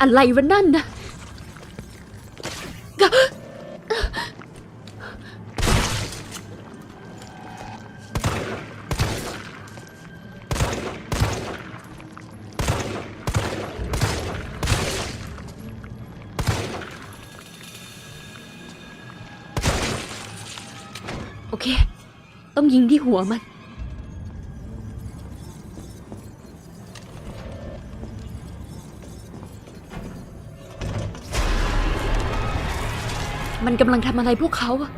อะไรวะนั่นนะโอเค ต้องยิงที่หัวมัน มันกำลังทำอะไรพวกเขาอะ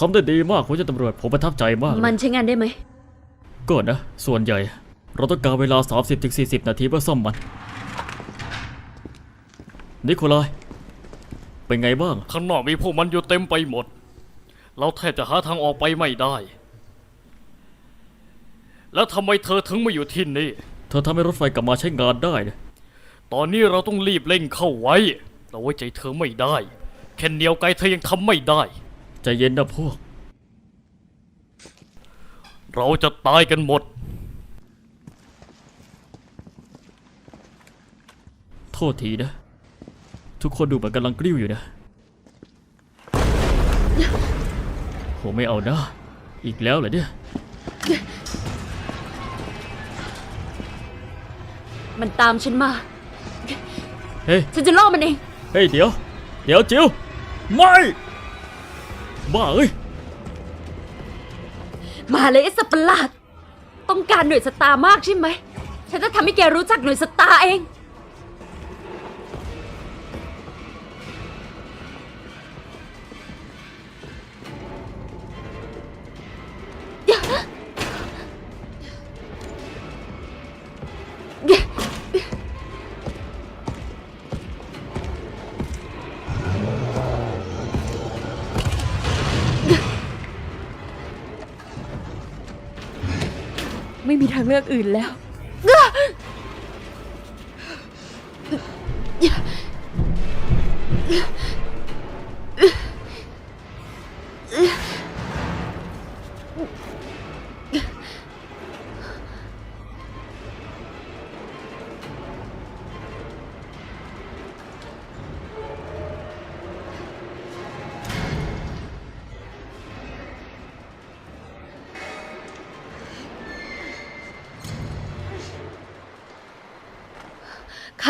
ทำได้ดีมากคุณเจ้าตำรวจผมประทับใจมากเลยมันใช้งานได้ไหมก็นะ ส่วนใหญ่ เราต้องการเวลา 30-40 นาทีเพื่อซ่อมมัน นิโคลายเป็นไงบ้าง ข้างนอกมีพวกมันอยู่เต็มไปหมด เราแทบจะหาทางออกไปไม่ได้ แล้วทำไมเธอถึงมาอยู่ที่นี่ เธอทำให้รถไฟกลับมาใช้งานได้นะตอนนี้เราต้องรีบเร่งเข้าไว้ เราไว้ใจเธอไม่ได้ แค่เหนียวไกลเธอยังทำไม่ได้ ใจเย็นนะพวก เราจะตายกันหมด โทษทีนะ ทุกคนดูเหมือนกำลังกลิ้วอยู่นะ โหไม่เอานะ อีกแล้วเหรอเนี่ย มันตามฉันมา เฮ้ย ฉันจะล่อมันเอง เฮ้ย เดี๋ยว เดี๋ยวจิวไม่ บ้าเอ้ย มาเลยไอ้สัตว์ประหลาด ต้องการหน่วยสตาร์มากใช่ไหม ฉันจะทำให้แกรู้จักหน่วยสตาร์เอง ม่มีทางเลือกอื่นแล้ว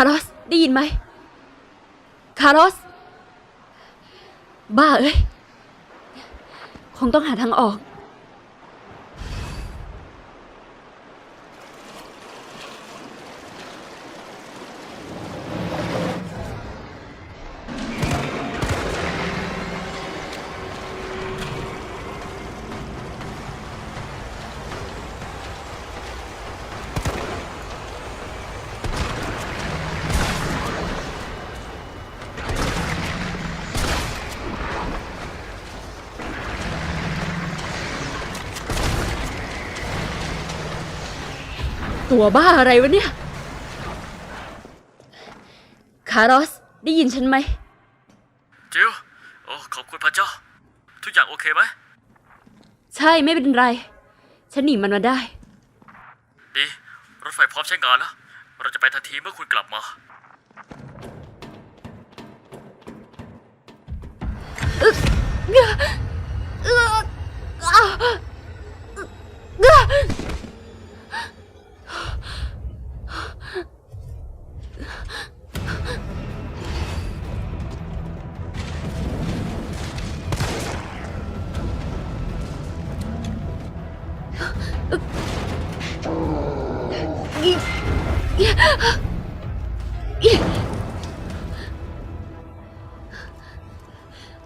าร์ลอสได้ยินไหม คาร์ลอส บ้าเอ้ย คงต้องหาทางออก ตัวบ้าอะไรวะเนี่ย คาร์ลอส ได้ยินฉันไหม จิวโอ้ขอบคุณพระเจ้า ทุกอย่างโอเคไหม ใช่ไม่เป็นไร ฉันหนีมันมาได้ ดี รถไฟพร้อมใช้งานแล้ว เราจะไปทันทีเมื่อคุณกลับมา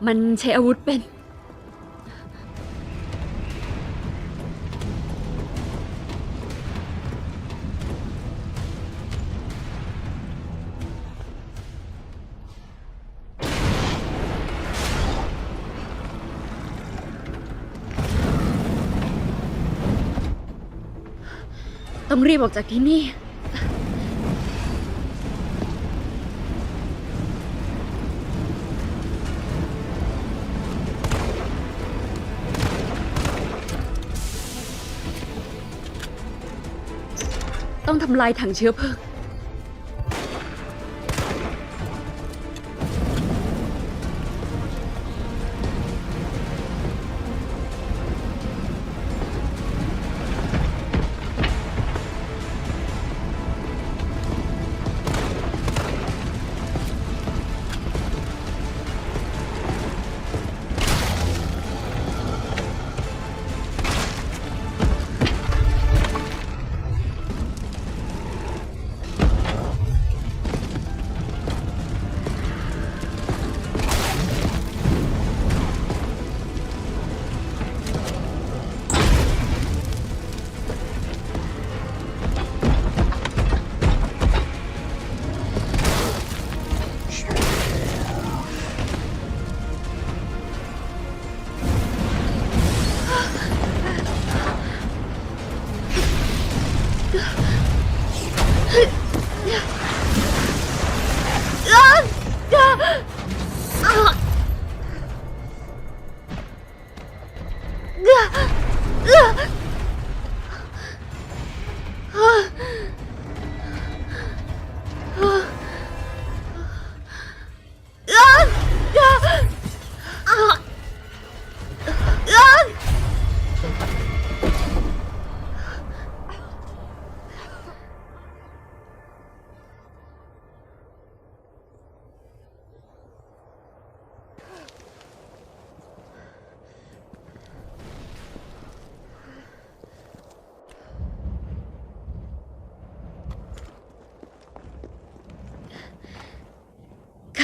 มันใช้อาวุธเป็น ต้องรีบออกจากที่นี่ ต้องทำลายถังเชื้อเพลิง ค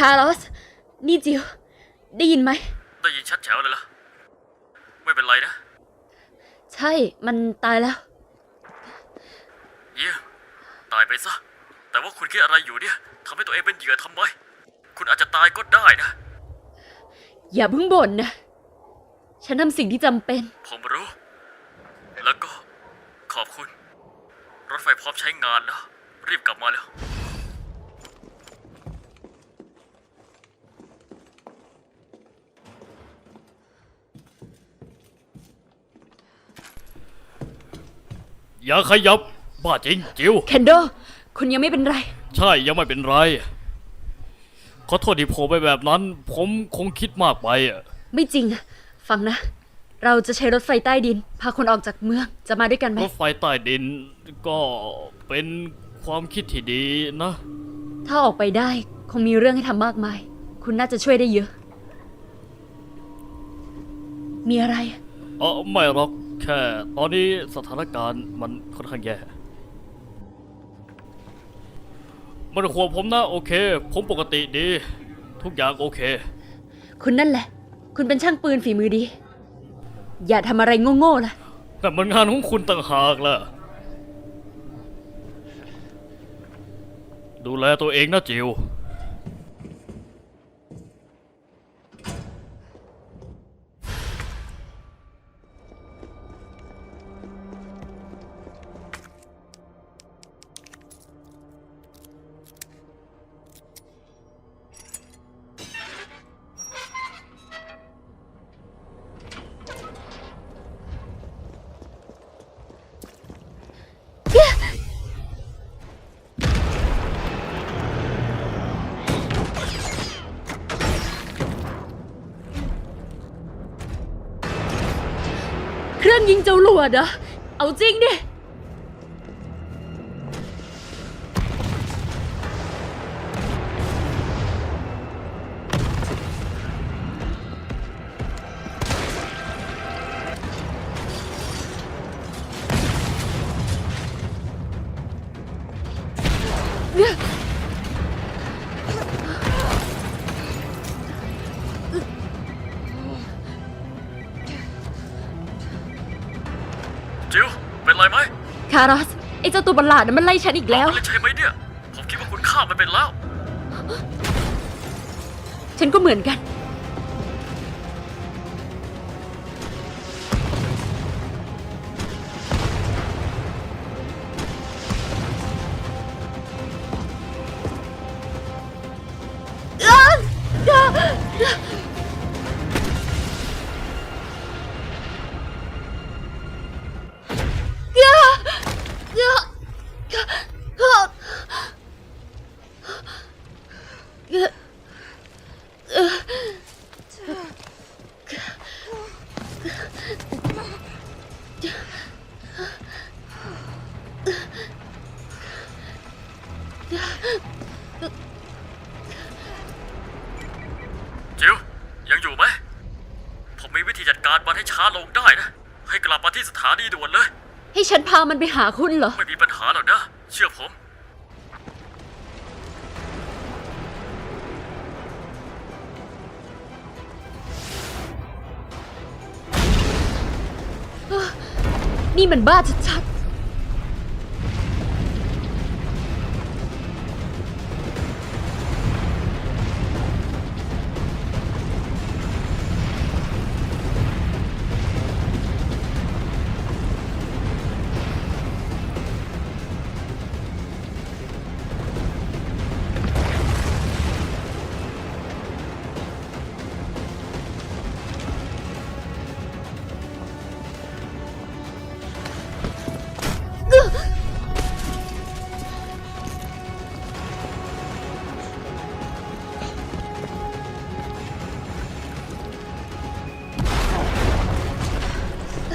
าร์ลอส นี่จิว ได้ยินไหม ได้ยินชัดแจ๋วเลยล่ะ ไม่เป็นไรนะ ใช่ มันตายแล้ว เยี่ยตายไปซะ แต่ว่าคุณคิดอะไรอยู่เนี่ยทำให้ตัวเองเป็นเหยื่อทำไม คุณอาจจะตายก็ได้นะ อย่าเพิ่งบ่นนะ ฉันทำสิ่งที่จำเป็น ผมรู้ แล้วก็ขอบคุณ รถไฟพร้อมใช้งานแล้ว รีบกลับมาแล้ว อย่าขยับ บ้าจริงจิว เคนโด คุณยังไม่เป็นไร ใช่ยังไม่เป็นไร ขอโทษที่ผมไปแบบนั้น ผมคงคิดมากไปอะไม่จริงอะฟังนะ เราจะใช้รถไฟใต้ดิน พาคนออกจากเมือง จะมาด้วยกันไหม รถไฟใต้ดินก็เป็นความคิดที่ดีนะ ถ้าออกไปได้ คงมีเรื่องให้ทำมากมาย คุณน่าจะช่วยได้เยอะ มีอะไร เออไม่หรอก แค่ตอนนี้สถานการณ์มันค่อนข้างแย่มันห่วงผมนะโอเค ผมปกติดี ทุกอย่างโอเค คุณนั่นแหละ คุณเป็นช่างปืนฝีมือดี อย่าทำอะไรโง่ๆล่ะ แต่มันงานของคุณต่างหากล่ะ ดูแลตัวเองนะจิว ยิงจรวดเหรอ เอาจริงดิาร์ลอสไอ้เจ้าตัวประหลาดนั้นมันไล่ฉันอีกแล้วมันเลยใช่ไหมเนี่ย ผมคิดว่าคุณฆ่ามันเป็นแล้ว ฉันก็เหมือนกัน ช้าลงได้นะ ให้กลับมาที่สถานีด่วนเลย ให้ฉันพามันไปหาคุณเหรอ ไม่มีปัญหาหรอกนะ เชื่อผม นี่มันบ้าชัด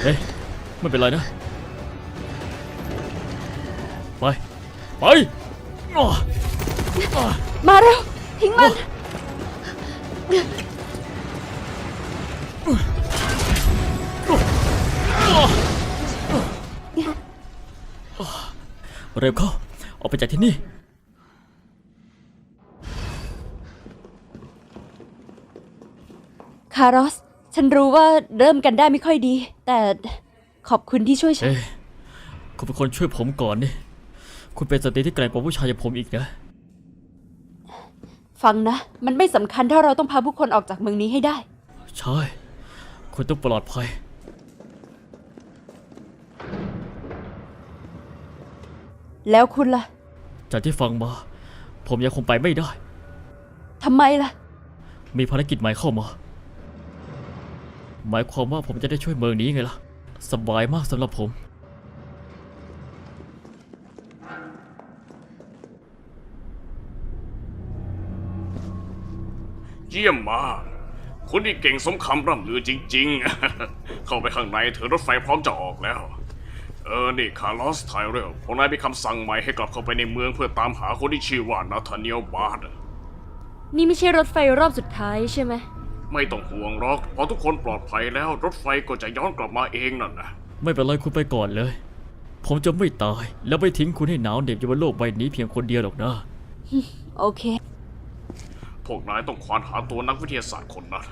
เฮ้ยไม่เป็นไรนะ ไป ไปอ้อๆมาเร็วทิ้งมัน เร็วเข้า ออกไปจากที่นี่ คารอส ฉันรู้ว่าเริ่มกันได้ไม่ค่อยดี แต่ขอบคุณที่ช่วยฉัน เอ้ยคุณเป็นคนช่วยผมก่อนนี่ คุณเป็นสตรีที่แกร่งกว่าผู้ชายอย่างผมอีกนะ ฟังนะ มันไม่สำคัญถ้าเราต้องพาผู้คนออกจากเมืองนี้ให้ได้ ใช่ คุณต้องปลอดภัย แล้วคุณล่ะจากที่ฟังมา ผมยังคงไปไม่ได้ ทำไมล่ะ มีภารกิจใหม่เข้ามา หมายความว่าผมจะได้ช่วยเมืองนี้ไงล่ะ สบายมากสำหรับผม เยี่ยมมากคุณนี่เก่งสมคำร่ำลือจริง ๆ เข้าไปข้างในเถอะรถไฟพร้อมจะออกแล้ว เออ นี่คาร์ลอสไทเรลพวกนายมีคำสั่งใหม่ให้กลับเข้าไปในเมืองเพื่อตามหาคนที่ชื่อว่านาธาเนียลบาร์ดนี่ไม่ใช่รถไฟรอบสุดท้ายใช่ไหม ไม่ต้องห่วงหรอกพอทุกคนปลอดภัยแล้วรถไฟก็จะย้อนกลับมาเองนั่นนะไม่เป็นไรคุณไปก่อนเลย ผมจะไม่ตาย แล้วไม่ทิ้งคุณให้หนาวเหน็บอยู่บนโลกใบนี้เพียงคนเดียวหรอกนะ โอเค พวกนายต้องควานหาตัวนักวิทยาศาสตร์คนนั้น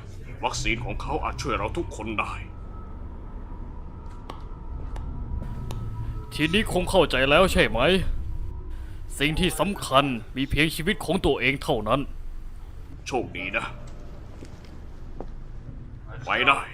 วัคซีนของเขาอาจช่วยเราทุกคนได้ ทีนี้คงเข้าใจแล้วใช่ไหม สิ่งที่สำคัญมีเพียงชีวิตของตัวเองเท่านั้น โชคดีนะ ไปได้